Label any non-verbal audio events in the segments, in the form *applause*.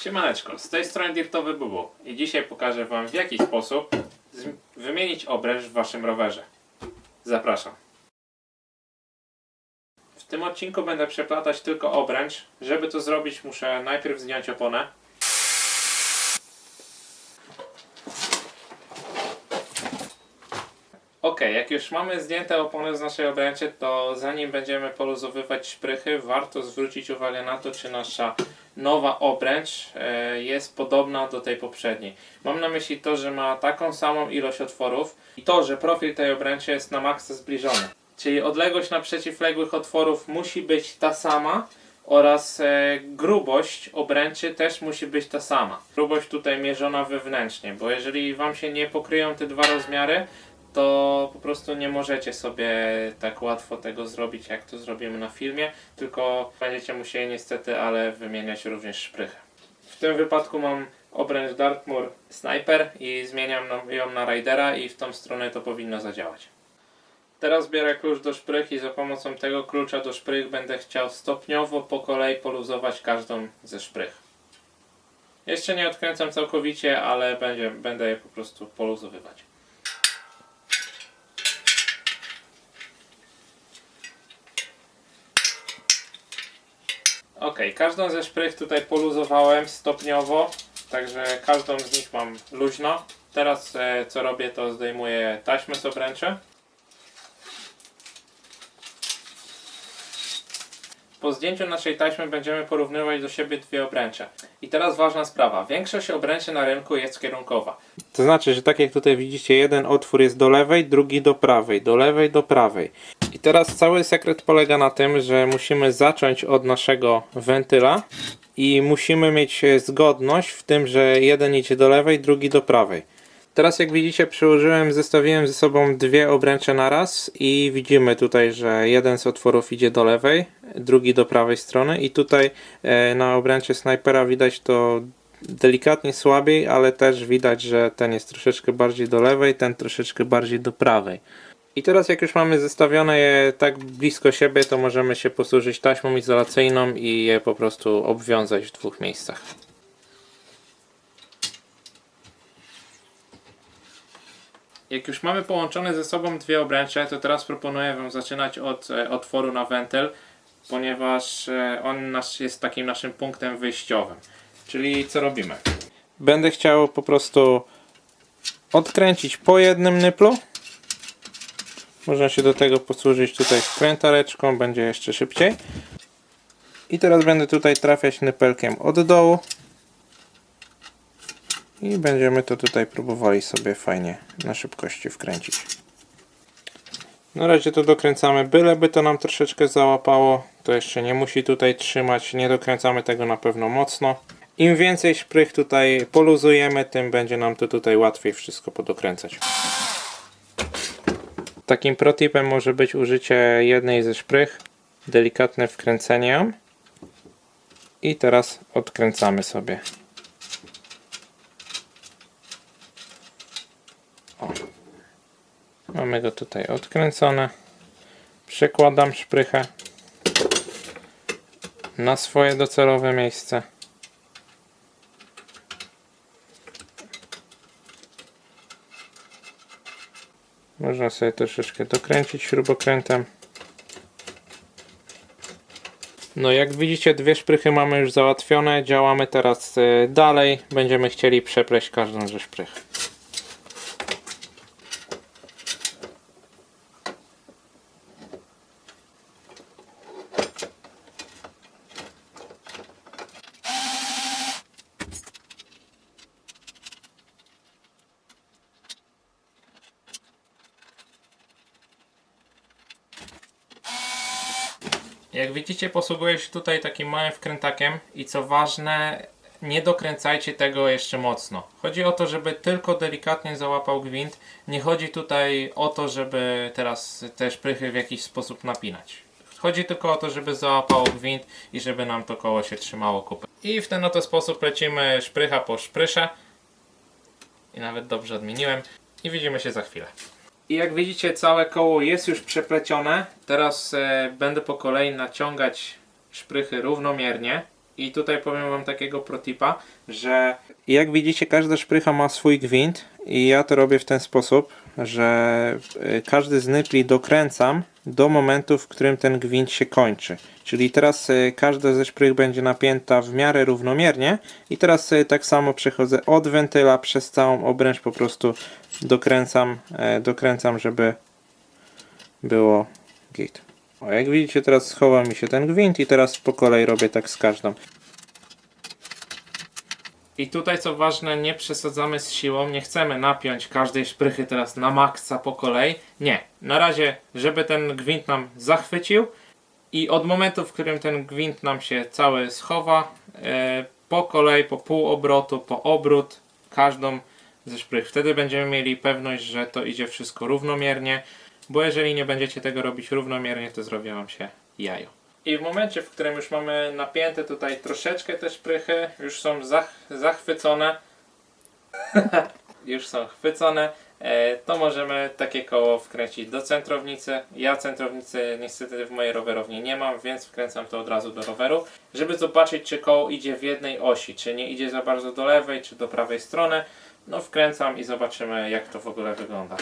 Siemaneczko, z tej strony Dirtowy Bubu i dzisiaj pokażę Wam w jaki sposób wymienić obręcz w Waszym rowerze. Zapraszam. W tym odcinku będę przeplatać tylko obręcz. Żeby to zrobić muszę najpierw zdjąć oponę. Ok, jak już mamy zdjęte opony z naszej obręczy, to zanim będziemy poluzowywać szprychy, warto zwrócić uwagę na to, czy nasza nowa obręcz e, jest podobna do tej poprzedniej. Mam na myśli to, że ma taką samą ilość otworów i to, że profil tej obręczy jest na maksa zbliżony. Czyli odległość na przeciwległych otworów musi być ta sama oraz e, grubość obręczy też musi być ta sama. Grubość tutaj mierzona wewnętrznie, bo jeżeli Wam się nie pokryją te dwa rozmiary, to po prostu nie możecie sobie tak łatwo tego zrobić, jak to zrobimy na filmie, tylko będziecie musieli niestety, ale wymieniać również szprychę. W tym wypadku mam obręcz Dartmoor Sniper i zmieniam ją na Raidera i w tą stronę to powinno zadziałać. Teraz biorę klucz do szprych i za pomocą tego klucza do szprych będę chciał stopniowo po kolei poluzować każdą ze szprych. Jeszcze nie odkręcam całkowicie, ale będzie, będę je po prostu poluzowywać. Ok, każdą ze szprych tutaj poluzowałem stopniowo, także każdą z nich mam luźno. Teraz e, co robię to zdejmuję taśmę z obręczy. Po zdjęciu naszej taśmy będziemy porównywać do siebie dwie obręcze. I teraz ważna sprawa. Większość obręczy na rynku jest kierunkowa. To znaczy, że tak jak tutaj widzicie, jeden otwór jest do lewej, drugi do prawej, do lewej, do prawej. I teraz cały sekret polega na tym, że musimy zacząć od naszego wentyla i musimy mieć zgodność w tym, że jeden idzie do lewej, drugi do prawej. Teraz jak widzicie przyłożyłem, zestawiłem ze sobą dwie obręcze na raz i widzimy tutaj, że jeden z otworów idzie do lewej, drugi do prawej strony i tutaj e, na obręczy snajpera widać to delikatnie słabiej, ale też widać, że ten jest troszeczkę bardziej do lewej, ten troszeczkę bardziej do prawej. I teraz jak już mamy zestawione je tak blisko siebie, to możemy się posłużyć taśmą izolacyjną i je po prostu obwiązać w dwóch miejscach. Jak już mamy połączone ze sobą dwie obręcze, to teraz proponuję Wam zaczynać od e, otworu na wentyl, ponieważ e, on nasz, jest takim naszym punktem wyjściowym. Czyli co robimy? Będę chciał po prostu odkręcić po jednym nyplu. Można się do tego posłużyć tutaj skrętareczką, będzie jeszcze szybciej. I teraz będę tutaj trafiać nypelkiem od dołu. I będziemy to tutaj próbowali sobie fajnie na szybkości wkręcić. Na razie to dokręcamy, byleby to nam troszeczkę załapało. To jeszcze nie musi tutaj trzymać, nie dokręcamy tego na pewno mocno. Im więcej szprych tutaj poluzujemy, tym będzie nam to tutaj łatwiej wszystko podokręcać. Takim protipem może być użycie jednej ze szprych, delikatne wkręcenie ją. I teraz odkręcamy sobie. Mamy go tutaj odkręcone. Przekładam szprychę na swoje docelowe miejsce. Można sobie troszeczkę dokręcić śrubokrętem. No jak widzicie dwie szprychy mamy już załatwione. Działamy teraz y, dalej. Będziemy chcieli przepleść każdą ze szprych. Jak widzicie, posługuję się tutaj takim małym wkrętakiem i co ważne, nie dokręcajcie tego jeszcze mocno. Chodzi o to, żeby tylko delikatnie załapał gwint. Nie chodzi tutaj o to, żeby teraz te szprychy w jakiś sposób napinać. Chodzi tylko o to, żeby załapało gwint i żeby nam to koło się trzymało kupy. I w ten oto sposób lecimy szprycha po szprysze. I nawet dobrze odmieniłem. I widzimy się za chwilę. I jak widzicie, całe koło jest już przeplecione. Teraz e, będę po kolei naciągać szprychy równomiernie I tutaj powiem wam takiego protipa, że jak widzicie każda szprycha ma swój gwint i ja to robię w ten sposób, że y, każdy z nypli dokręcam do momentu, w którym ten gwint się kończy. Czyli teraz y, każda ze szprych będzie napięta w miarę równomiernie i teraz y, tak samo przechodzę od wentyla przez całą obręcz po prostu dokręcam, e, dokręcam, żeby było git. O, jak widzicie teraz schował mi się ten gwint i teraz po kolei robię tak z każdą. I tutaj co ważne, nie przesadzamy z siłą, nie chcemy napiąć każdej szprychy teraz na maksa po kolei. Nie, na razie, żeby ten gwint nam zachwycił i od momentu, w którym ten gwint nam się cały schowa, e, po kolei, po pół obrotu, po obrót, każdą ze szprych. Wtedy będziemy mieli pewność, że to idzie wszystko równomiernie, bo jeżeli nie będziecie tego robić równomiernie, to zrobi wam się jajo. I w momencie, w którym już mamy napięte tutaj troszeczkę te szprychy, już są zach zachwycone, *laughs* już są chwycone, e, to możemy takie koło wkręcić do centrownicy. Ja centrownicy niestety w mojej rowerowni nie mam, więc wkręcam to od razu do roweru, żeby zobaczyć, czy koło idzie w jednej osi, czy nie idzie za bardzo do lewej, czy do prawej strony. No wkręcam i zobaczymy, jak to w ogóle wygląda.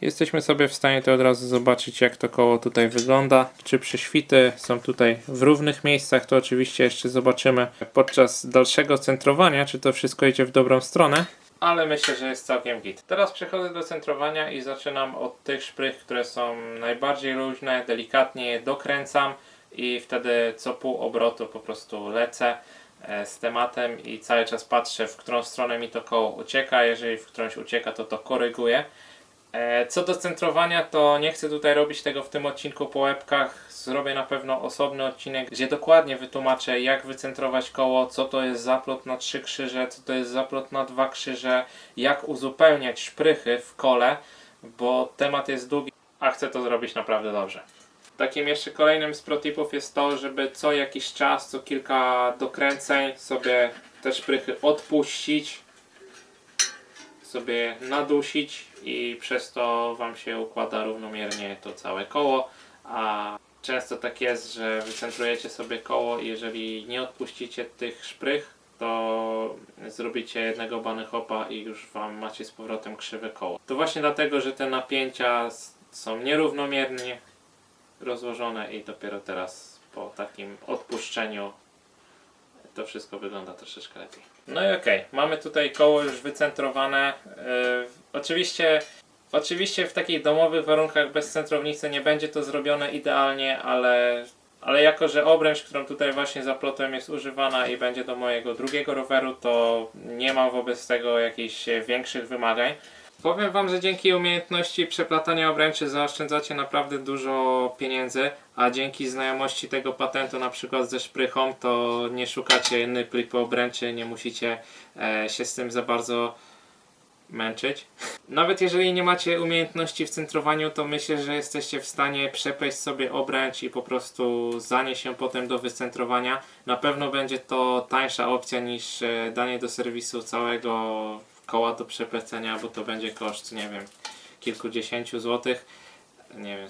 Jesteśmy sobie w stanie to od razu zobaczyć, jak to koło tutaj wygląda. Czy prześwity są tutaj w równych miejscach, to oczywiście jeszcze zobaczymy podczas dalszego centrowania, czy to wszystko idzie w dobrą stronę. Ale myślę, że jest całkiem git. Teraz przechodzę do centrowania i zaczynam od tych szprych, które są najbardziej luźne, delikatnie je dokręcam i wtedy co pół obrotu po prostu lecę e, z tematem i cały czas patrzę, w którą stronę mi to koło ucieka. Jeżeli w którąś ucieka, to to koryguję. E, Co do centrowania, to nie chcę tutaj robić tego w tym odcinku po łebkach. Zrobię na pewno osobny odcinek, gdzie dokładnie wytłumaczę, jak wycentrować koło, co to jest zaplot na trzy krzyże, co to jest zaplot na dwa krzyże, jak uzupełniać szprychy w kole, bo temat jest długi, a chcę to zrobić naprawdę dobrze. Takim jeszcze kolejnym z protipów jest to, żeby co jakiś czas, co kilka dokręceń sobie te szprychy odpuścić, sobie nadusić i przez to Wam się układa równomiernie to całe koło, a często tak jest, że wycentrujecie sobie koło i jeżeli nie odpuścicie tych szprych, to zrobicie jednego bany hopa i już Wam macie z powrotem krzywe koło. To właśnie dlatego, że te napięcia są nierównomiernie rozłożone i dopiero teraz po takim odpuszczeniu to wszystko wygląda troszeczkę lepiej. No i okej, mamy tutaj koło już wycentrowane. Yy, oczywiście, oczywiście w takich domowych warunkach bez centrownicy nie będzie to zrobione idealnie, ale, ale jako, że obręcz, którą tutaj właśnie zaplotem jest używana i będzie do mojego drugiego roweru, to nie mam wobec tego jakichś większych wymagań. Powiem Wam, że dzięki umiejętności przeplatania obręczy zaoszczędzacie naprawdę dużo pieniędzy, a dzięki znajomości tego patentu na przykład ze szprychą, to nie szukacie nypli po obręczy, nie musicie e, się z tym za bardzo męczyć. Nawet jeżeli nie macie umiejętności w centrowaniu, to myślę, że jesteście w stanie przepleść sobie obręcz i po prostu zanieść ją potem do wycentrowania. Na pewno będzie to tańsza opcja niż e, danie do serwisu całego koła do przeplecenia, bo to będzie koszt, nie wiem, kilkudziesięciu złotych. Nie wiem,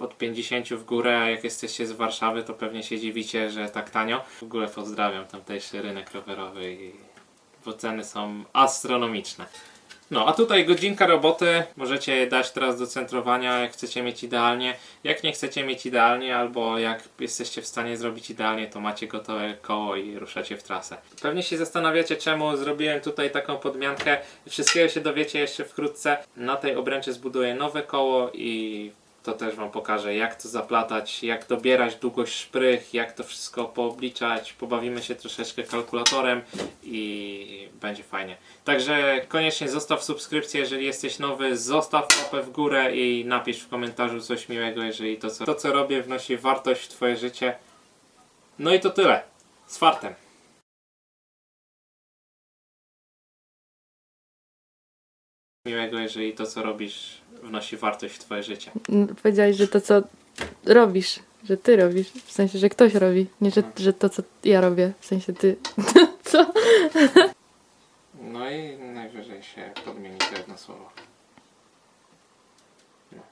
od 50 w górę, a jak jesteście z Warszawy, to pewnie się dziwicie, że tak tanio. W ogóle pozdrawiam tamtejszy rynek rowerowy, i- bo ceny są astronomiczne. No, a tutaj godzinka roboty. Możecie dać teraz do centrowania, jak chcecie mieć idealnie. Jak nie chcecie mieć idealnie, albo jak jesteście w stanie zrobić idealnie, to macie gotowe koło i ruszacie w trasę. Pewnie się zastanawiacie, czemu zrobiłem tutaj taką podmiankę. Wszystkiego się dowiecie jeszcze wkrótce. Na tej obręczy zbuduję nowe koło i to też Wam pokażę, jak to zaplatać, jak dobierać długość szprych, jak to wszystko poobliczać. Pobawimy się troszeczkę kalkulatorem i będzie fajnie. Także koniecznie zostaw subskrypcję, jeżeli jesteś nowy, zostaw łapę w górę i napisz w komentarzu coś miłego, jeżeli to co, to, co robię wnosi wartość w Twoje życie. No i to tyle. Z fartem. Miłego, jeżeli to co robisz wnosi wartość w Twoje życie. Powiedziałeś, że to co robisz, że ty robisz, w sensie, że ktoś robi, nie że, że to co ja robię, w sensie ty. *laughs* co? No i najwyżej się podmieni to jedno słowo. No.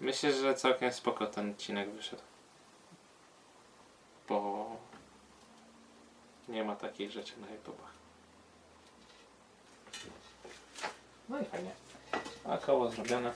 Myślę, że całkiem spoko ten odcinek wyszedł. Bo Nie ma takich rzeczy na YouTubach. No i fajnie. A koło zrobione.